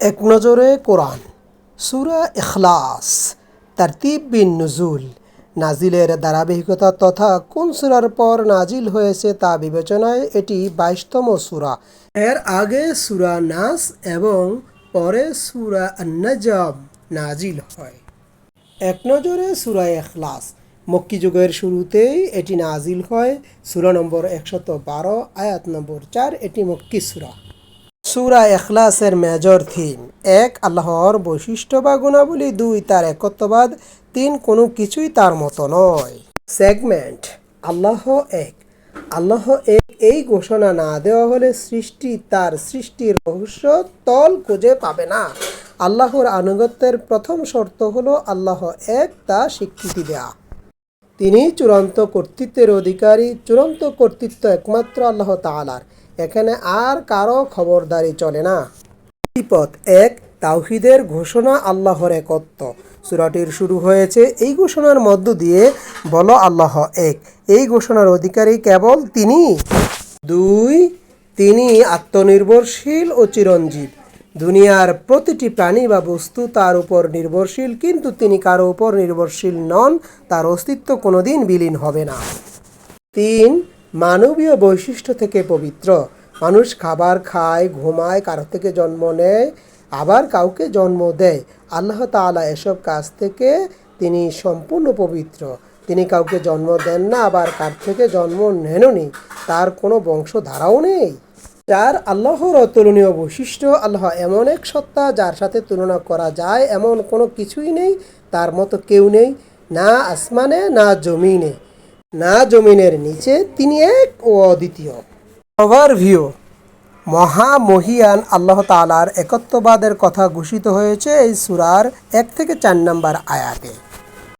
এক নজরে কোরআন, সুরা ইখলাস, তারতিব বিন নজুল, নাজিলের ধারাবাহিকতা তথা কোন সুরার পর নাজিল হয়েছে তা বিবেচনায় এটি বাইশতম সুরা। এর আগে সুরা নাস এবং পরে সুরা নাজম নাজিল হয়। এক নজরে সুরা এখলাস মক্কি যুগের শুরুতেই এটি নাজিল হয়। সুরা নম্বর একশত বারো, আয়াত নম্বর চার, এটি মক্কি সুরা। সুরা এখলাসের মেজর থিম। এক, আল্লাহর বৈশিষ্ট্য বা গুণাবলী। দুই, তার একত্ববাদ। তিন, কোনো কিছুই তার মতো নয়। সেগমেন্ট আল্লাহ এক। আল্লাহ এক, এই ঘোষণা না দেওয়া হলে সৃষ্টি তার সৃষ্টির রহস্য তল খুঁজে পাবে না। আল্লাহর আনুগত্যের প্রথম শর্ত হলো আল্লাহ এক, তা স্বীকৃতি দেয়া। তিনি চূড়ান্ত কর্তৃত্বের অধিকারী, চূড়ান্ত কর্তৃত্ব একমাত্র আল্লাহ তাআলার। এখানে আর কারও খবরদারি চলে না। বিপদ এক, তাওহিদের ঘোষণা আল্লাহর একত্ব। সুরাটির শুরু হয়েছে এই ঘোষণার মধ্য দিয়ে বলো আল্লাহ এক। এই ঘোষণার অধিকারী কেবল তিনি। দুই, তিনি আত্মনির্ভরশীল ও চিরঞ্জীব। দুনিয়ার প্রতিটি প্রাণী বা বস্তু তার উপর নির্ভরশীল, কিন্তু তিনি কারও উপর নির্ভরশীল নন, তার অস্তিত্ব কোনোদিন বিলীন হবে না। তিন, মানবীয় বৈশিষ্ট্য থেকে পবিত্র। মানুষ খাবার খায়, ঘুমায়, কারও থেকে জন্ম নেয়, আবার কাউকে জন্ম দেয়। আল্লাহ তাআলা এসব কাজ থেকে তিনি সম্পূর্ণ পবিত্র। তিনি কাউকে জন্ম দেন না, আবার কার থেকে জন্ম নেননি, তার কোনো বংশধারাও নেই। যার আল্লাহর অতুলনীয় বৈশিষ্ট্য, আল্লাহ এমন এক সত্তা যার সাথে তুলনা করা যায়, এমন কোনো কিছুই নেই, তার মতো কেউ নেই, না আসমানে, না জমিনে। না জমিনের নিচে তিনি এক ও অদ্বিতীয়। ওভারভিউ। মহামহিয়ান আল্লাহ তাআলার একত্ববাদের কথা ঘোষিত হয়েছে এই সুরার এক থেকে চার নম্বর আয়াতে।